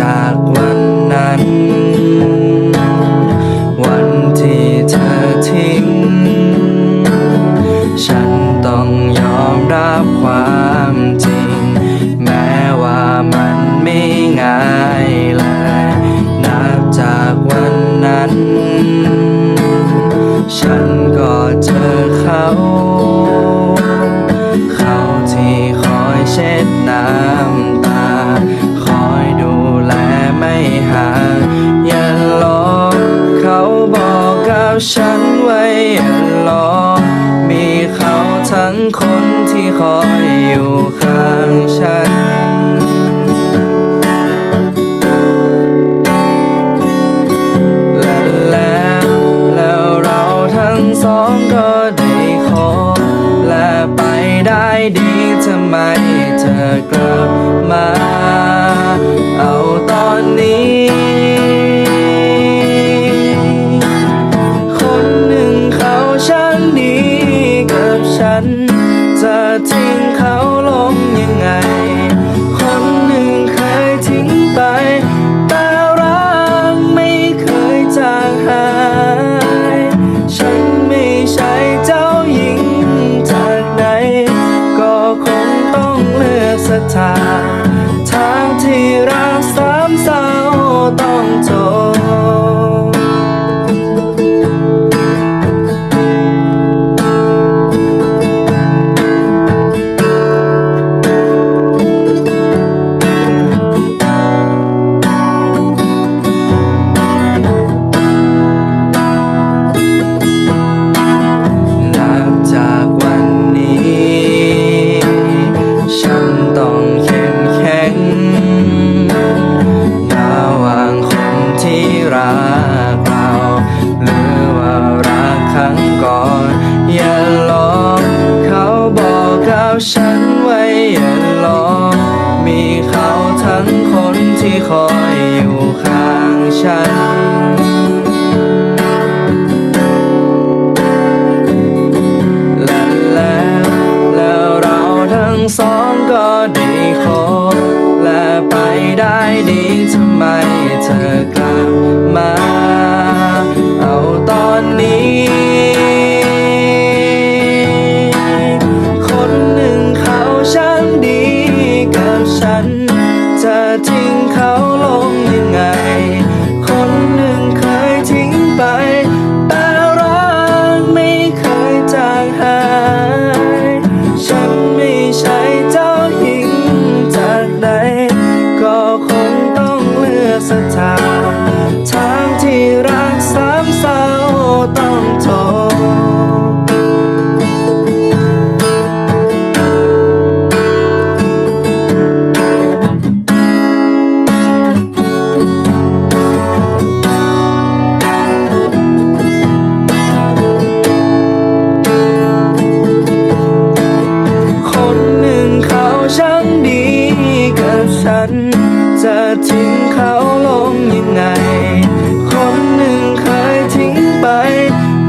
จากวันนั้น วันที่เธอทิ้ง ฉันต้องยอมรับความจริง แม้ว่ามันไม่ง่ายเลยนับจากวันนั้น ฉันก็เจอเขา เขาที่คอยเช็ด คอยอยู่ข้างฉัน และแล้วแล้วเราทั้งสองก็ได้ขอ และไปได้ดีทำไมเธอกลับมาเอา ที่รัก ฉันไว้อย่าลอกมีเขาทั้งคนที่คอยอยู่ข้างฉัน และแล้วแล้วเราทั้งสองก็ได้ขอและไปได้ดีทำไมเธอกลับมา เ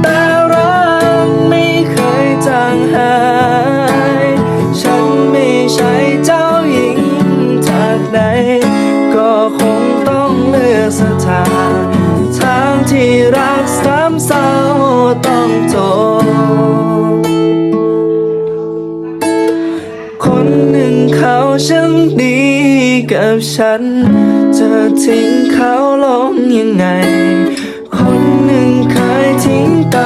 แต่รักไม่เคยจางหาย ฉันไม่ใช่เจ้าหญิงจากไหนก็คงต้องเลือกสถานทางที่รักสามเศร้าต้องจบคนหนึ่งเขาช่างดีกับฉัน จะทิ้งเขาลงยังไง คนหนึ่งเคยทิ้งไป